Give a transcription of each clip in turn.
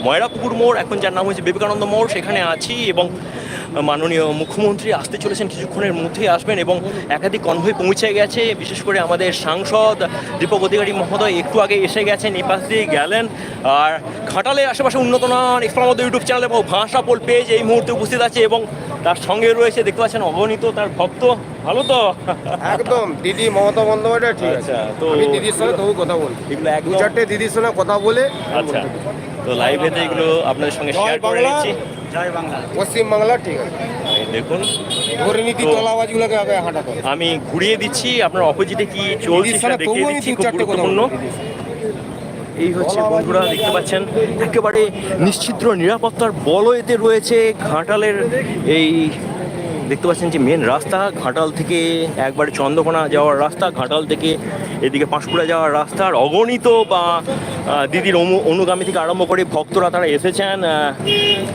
ময়রাপুকুর মোড় এখন যার নাম হয়েছে বিবেকানন্দ মোড় সেখানে আছি এবং মাননীয় মুখ্যমন্ত্রী আসতে চলেছেন কিছুক্ষণের মধ্যেই আসবেন এবং একাধিক কনভয় পৌঁছে গেছে বিশেষ করে আমাদের সাংসদ দীপক অধিকারী মহোদয় একটু আগে এসে গেছেন এই পাশ দিয়ে গেলেন। আর ঘাটালের আশেপাশে উন্নত নন ইসলামদ ইউটিউব চ্যানেল এবং ভাষা পোল পেজ এই মুহূর্তে উপস্থিত আছে এবং তার সঙ্গে রয়েছে দেখতে পাচ্ছেন অগণিত তার ভক্ত। ভালো তো? একদম দিদি মমতা বন্দ্যোপাধ্যায় ঠিক আছে। আচ্ছা, তো- দিদির সঙ্গে তবু কথা বলি এগুলো দু চারটে দিদির সঙ্গে কথা বলে আচ্ছা। তো লাইভেতে এগুলো আপনাদের সঙ্গে শেয়ার করে বাংলা। নিচ্ছি। পশ্চিমবাংলা ঠিক আছে। দেখুন। পরিণীতি তো- তলাবাজগুলোকে আগে হাঁটা আমি ঘুরিয়ে দিচ্ছি আপনার অপোজিটে কি চলছে সেটা দেখিয়ে দিচ্ছি খুব গুরুত্বপূর্ণ। এই হচ্ছে বন্ধুরা দেখতে পাচ্ছেন একেবারে নিশ্চিদ্র নিরাপত্তার বলয়েতে রয়েছে ঘাটালের এই দেখতে পাচ্ছেন যে মেন রাস্তা ঘাটাল থেকে একবারে চন্দ্রকোনা যাওয়ার রাস্তা, ঘাটাল থেকে এদিকে পাঁশকুড়া যাওয়ার রাস্তার অগণিত বা দিদির অনু- অনুগামী থেকে আরম্ভ করে ভক্তরা তারা এসেছেন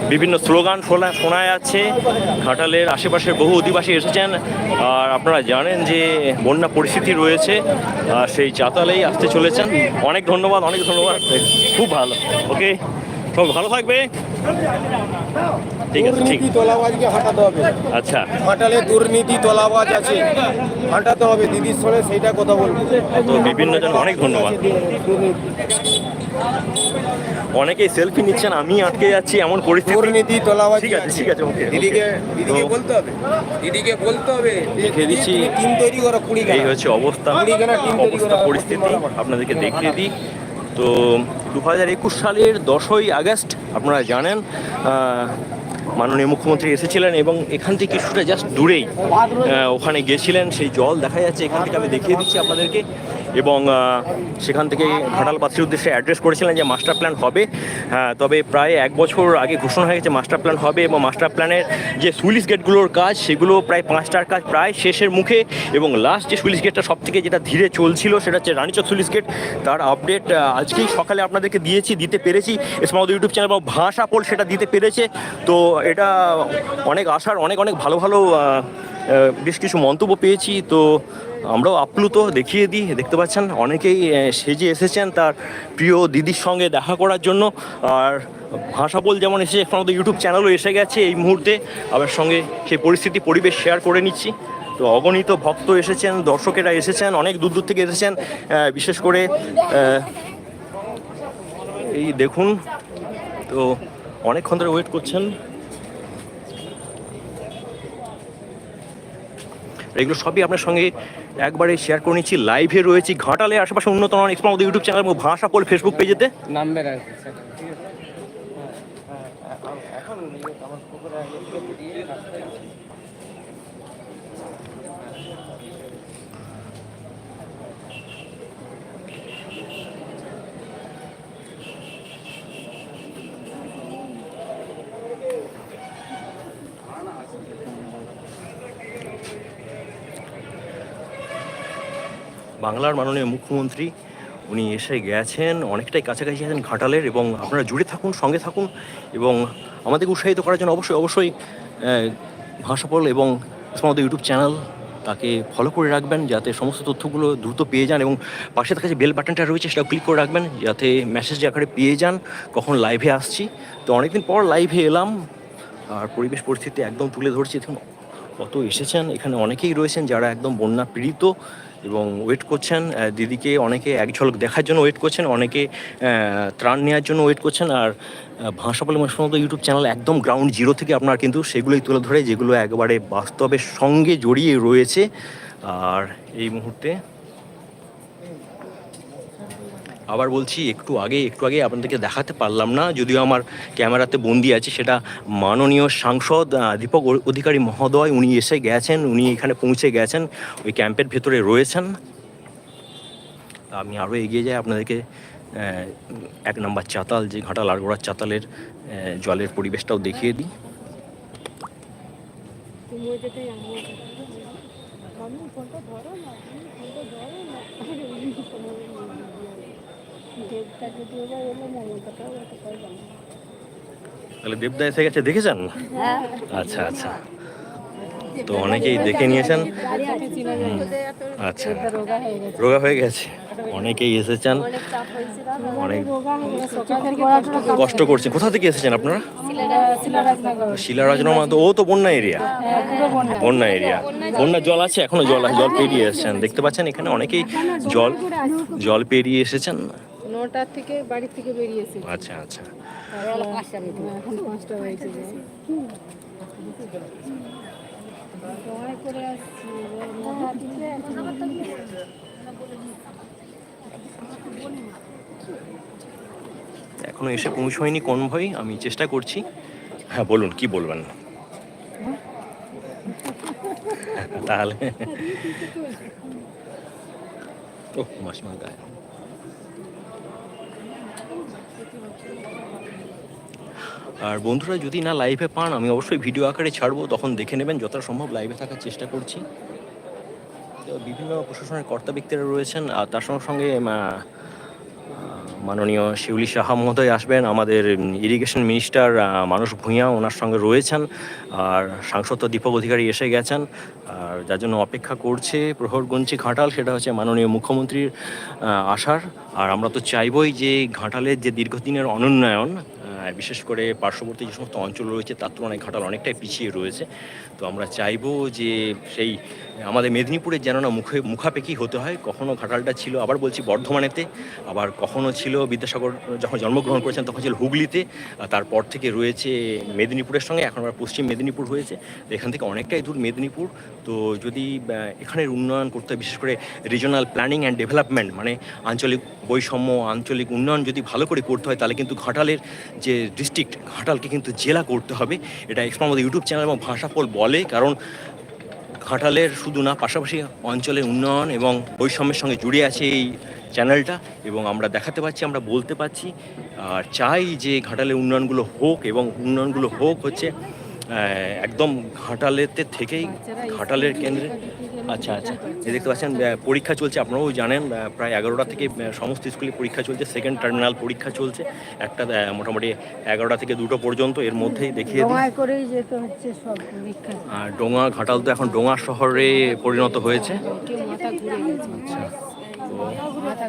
বিভিন্ন স্লোগান শোনা শোনা যাচ্ছে ঘাটালের আশেপাশের বহু অধিবাসী এসেছেন। আর আপনারা জানেন যে বন্যা পরিস্থিতি রয়েছে, আর সেই চাতালেই আসতে চলেছেন। অনেক ধন্যবাদ অনেক ধন্যবাদ। খুব ভালো। ওকে সব ভালো থাকবে? ঠিক আছে ঠিক। দুর্নীতি তলাবাজকে হাঁটাতে হবে। আচ্ছা। হাঁটালে দুর্নীতি তলাবাজ আছে হাঁটাতে হবে। দিদির সঙ্গে সেইটা কথা বলব। তো বিভিন্ন জন অনেক ধন্যবাদ। অনেকেই সেলফি নিচ্ছেন আমি আটকে যাচ্ছি এমন পরিস্থিতি। দুর্নীতি তলাবাজ ঠিক আছে ঠিক আছে ওকে দিদিকে দিদিকে বলতে হবে। দিদিকে বলতে হবে লিখে দিচ্ছি। টিম তৈরি করো কুড়ি এই হচ্ছে অবস্থা অবস্থা পরিস্থিতি। আপনাদেরকে দেখিয়ে দিই। তো দু হাজার একুশ সালের দশই আগস্ট আপনারা জানেন মাননীয় মুখ্যমন্ত্রী এসেছিলেন এবং এখান থেকে কিছুটা জাস্ট দূরেই ওখানে গেছিলেন। সেই জল দেখা যাচ্ছে, এখান থেকে আমি দেখিয়ে দিচ্ছি আপনাদেরকে। এবং সেখান থেকে ঘাটাল ঘাটালবাসীর উদ্দেশ্যে অ্যাড্রেস করেছিলেন যে মাস্টার প্ল্যান হবে। হ্যাঁ তবে প্রায় এক বছর আগে ঘোষণা হয়ে গেছে মাস্টার প্ল্যান হবে এবং মাস্টার প্ল্যানের যে সুইলিশ গেটগুলোর কাজ, সেগুলো প্রায় পাঁচটার কাজ প্রায় শেষের মুখে এবং লাস্ট যে সুইলিশ গেটটা সব থেকে যেটা ধীরে চলছিল সেটা হচ্ছে রানীচক সুইলিশ গেট। তার আপডেট আজকেই সকালে আপনাদেরকে দিয়েছি, দিতে পেরেছি। এসমাউদ ইউটিউব চ্যানেল এবং ভাষা পোল সেটা দিতে পেরেছে। তো এটা অনেক আশার, অনেক অনেক ভালো ভালো বেশ কিছু মন্তব্য পেয়েছি। তো আমরাও আপ্লুত, দেখিয়ে দিই। দেখতে পাচ্ছেন, অনেকেই সেজে এসেছেন, তার প্রিয় দিদির সঙ্গে দেখা করার জন্য। আর ভাষা বল যেমন এসে এখন আমাদের ইউটিউব চ্যানেলও এসে গেছে এই মুহূর্তে। আবার সঙ্গে সেই পরিস্থিতি, পরিবেশ শেয়ার করে নিচ্ছি। তো অগণিত ভক্ত এসেছেন, দর্শকেরা এসেছেন, অনেক দূর দূর থেকে এসেছেন। বিশেষ করে এই দেখুন, তো অনেকক্ষণ ধরে ওয়েট করছেন। এগুলো সবই আপনার সঙ্গে একবারে শেয়ার করে নিচ্ছি। লাইভে রয়েছি ঘাটালে আশেপাশে উন্নত ইউটিউব চ্যানেল ভাষা পল ফেসবুক পেজেতে বাংলার মাননীয় মুখ্যমন্ত্রী, উনি এসে গেছেন, অনেকটাই কাছাকাছি আছেন ঘাটালের এবং আপনারা জুড়ে থাকুন, সঙ্গে থাকুন এবং আমাদেরকে উৎসাহিত করার জন্য অবশ্যই অবশ্যই ভাষাপল এবং আমাদের ইউটিউব চ্যানেল তাকে ফলো করে রাখবেন যাতে সমস্ত তথ্যগুলো দ্রুত পেয়ে যান এবং পাশে থাকা যে বেল বাটনটা রয়েছে সেটাও ক্লিক করে রাখবেন যাতে মেসেজ আকারে পেয়ে যান, কখন লাইভে আসছি। তো অনেকদিন পর লাইভে এলাম, আর পরিবেশ পরিস্থিতি একদম তুলে ধরছি। কত এসেছেন, এখানে অনেকেই রয়েছেন যারা একদম বন্যা পীড়িত এবং ওয়েট করছেন দিদিকে অনেকে এক ঝলক দেখার জন্য ওয়েট করছেন অনেকে ত্রাণ নেওয়ার জন্য ওয়েট করছেন আর আহ, ভাষা বলে মতো ইউটিউব চ্যানেল একদম গ্রাউন্ড জিরো থেকে আপনার কিন্তু সেগুলোই তুলে ধরে যেগুলো একবারে বাস্তবের সঙ্গে জড়িয়ে রয়েছে। আর এই মুহূর্তে আবার বলছি, একটু আগে একটু আগে আপনাদেরকে দেখাতে পারলাম না, যদিও আমার ক্যামেরাতে বন্দি আছে, সেটা মাননীয় সাংসদ দীপক অধিকারী মহোদয়, উনি এসে গেছেন, উনি এখানে পৌঁছে গেছেন, ওই ক্যাম্পের ভেতরে রয়েছেন। আমি আরও এগিয়ে যাই, আপনাদেরকে এক নম্বর চাতাল, যে ঘাটাল আড়গোড়ার চাতালের জলের পরিবেশটাও দেখিয়ে দিই। ধরো না ধরো না। দেবটা যদি এবার এলো মমতাটাও করে জানো। তাহলে দেবদা এসে গেছে দেখেছেন? আচ্ছা আচ্ছা। তো অনেকেই দেখে নিয়েছেন। আচ্ছা রোগা হয়ে গেছে। হয়ে অনেকেই এসেছেন। অনেক হয়ে কষ্ট করছেন। কোথা থেকে এসেছেন আপনারা? শিলারাজনগর তো ও তো বন্যা এরিয়া। বন্যা বন্যা এরিয়া। বন্যা জল আছে এখনও জল জল পেরিয়ে এসেছেন। দেখতে পাচ্ছেন এখানে অনেকেই জল জল পেরিয়ে এসেছেন। নটার থেকে বাড়ি থেকে বেরিয়েছি। আচ্ছা আচ্ছা। এখন। পাঁচটা করে আসছি নটা থেকে এখনও এসে পৌঁছয়নি কনভয় আমি চেষ্টা করছি। হ্যাঁ বলুন কি বলবেন? তাহলে ও মাসিমা গায়ে। আর বন্ধুরা, যদি না লাইভে পান, আমি অবশ্যই ভিডিও আকারে ছাড়বো। তখন দেখে নেবেন যতটা সম্ভব লাইভে থাকার চেষ্টা করছি। বিভিন্ন প্রশাসনের কর্তা ব্যক্তিরা রয়েছেন, আর তার সঙ্গে সঙ্গে মাননীয় শিউলি সাহা মহোদয় আসবেন, আমাদের ইরিগেশন মিনিস্টার মানুষ ভূঁইয়া ওনার সঙ্গে রয়েছেন, আর সাংসদ দীপক অধিকারী এসে গেছেন, আর যার জন্য অপেক্ষা করছে প্রহরগঞ্জি ঘাটাল, সেটা হচ্ছে মাননীয় মুখ্যমন্ত্রীর আসার আর আমরা তো চাইবই যে ঘাটালের যে দীর্ঘদিনের অনুন্নয়ন বিশেষ করে পার্শ্ববর্তী যে সমস্ত অঞ্চল রয়েছে, তার তুলনায় ঘাটাল অনেকটাই পিছিয়ে রয়েছে। তো আমরা চাইব যে সেই আমাদের মেদিনীপুরের যেন না মুখে মুখাপেকি হতে হয়। কখনো ঘাটালটা ছিল, আবার বলছি বর্ধমানেতে, আবার কখনো ছিল বিদ্যাসাগর, যখন জন্মগ্রহণ করেছেন তখন ছিল হুগলিতে তারপর থেকে রয়েছে মেদিনীপুরের সঙ্গে, এখন আবার পশ্চিম মেদিনীপুর হয়েছে। এখান থেকে অনেকটাই দূর মেদিনীপুর। তো যদি এখানের উন্নয়ন করতে বিশেষ করে রিজনাল প্ল্যানিং অ্যান্ড ডেভেলপমেন্ট মানে আঞ্চলিক বৈষম্য, আঞ্চলিক উন্নয়ন যদি ভালো করে করতে হয়, তাহলে কিন্তু ঘাটালের যে ডিস্ট্রিক্ট ঘাটালকে কিন্তু জেলা করতে হবে। এটা এক্সপ্রাম আমাদের ইউটিউব চ্যানেল এবং ভাষাফল বলে, কারণ ঘাটালের শুধু না, পাশাপাশি অঞ্চলের উন্নয়ন এবং বৈষম্যের সঙ্গে জুড়ে আছে এই চ্যানেলটা এবং আমরা দেখাতে পাচ্ছি, আমরা বলতে পাচ্ছি। আর চাই যে ঘাটালের উন্নয়নগুলো হোক এবং উন্নয়নগুলো হোক হচ্ছে একদম ঘাটালেতে থেকেই, ঘাটালের কেন্দ্রে আচ্ছা আচ্ছা। এই দেখতে পাচ্ছেন পরীক্ষা চলছে আপনারাও জানেন প্রায় এগারোটা থেকে সমস্ত স্কুলে পরীক্ষা চলছে সেকেন্ড টার্মিনাল পরীক্ষা চলছে একটা মোটামুটি এগারোটা থেকে দুটো পর্যন্ত এর মধ্যেই দেখিয়ে দিই। সময় করেই যেতে হচ্ছে সব পরীক্ষা। আর ডোঙা ঘাটাল তো এখন ডোঙা শহরে পরিণত হয়েছে। মাথা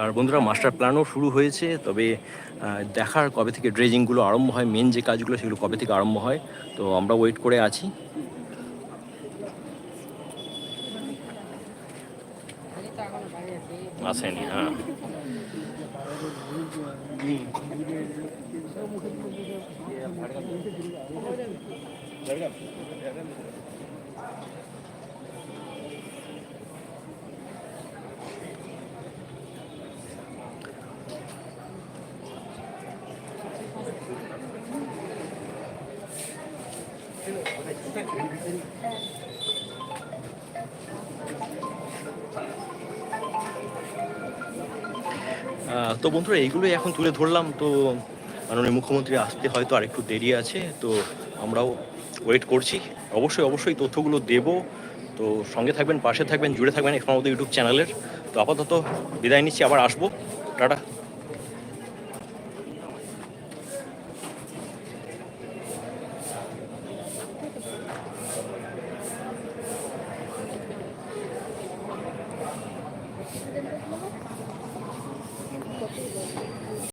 আর বন্ধুরা মাস্টার প্ল্যানও শুরু হয়েছে, তবে দেখার কবে থেকে ড্রেজিংগুলো আরম্ভ হয় মেন যে কাজগুলো, সেগুলো কবে থেকে আরম্ভ হয়, তো আমরা ওয়েট করে আছি। আসেনি হ্যাঁ। তো বন্ধুরা, এইগুলোই এখন তুলে ধরলাম। তো মাননীয় মুখ্যমন্ত্রী আসতে হয়তো আর একটু দেরি আছে, তো আমরাও ওয়েট করছি। অবশ্যই অবশ্যই তথ্যগুলো দেব। তো সঙ্গে থাকবেন, পাশে থাকবেন, জুড়ে থাকবেন এখন আমাদের ইউটিউব চ্যানেলের তো আপাতত বিদায় নিচ্ছি, আবার আসব। টাটা।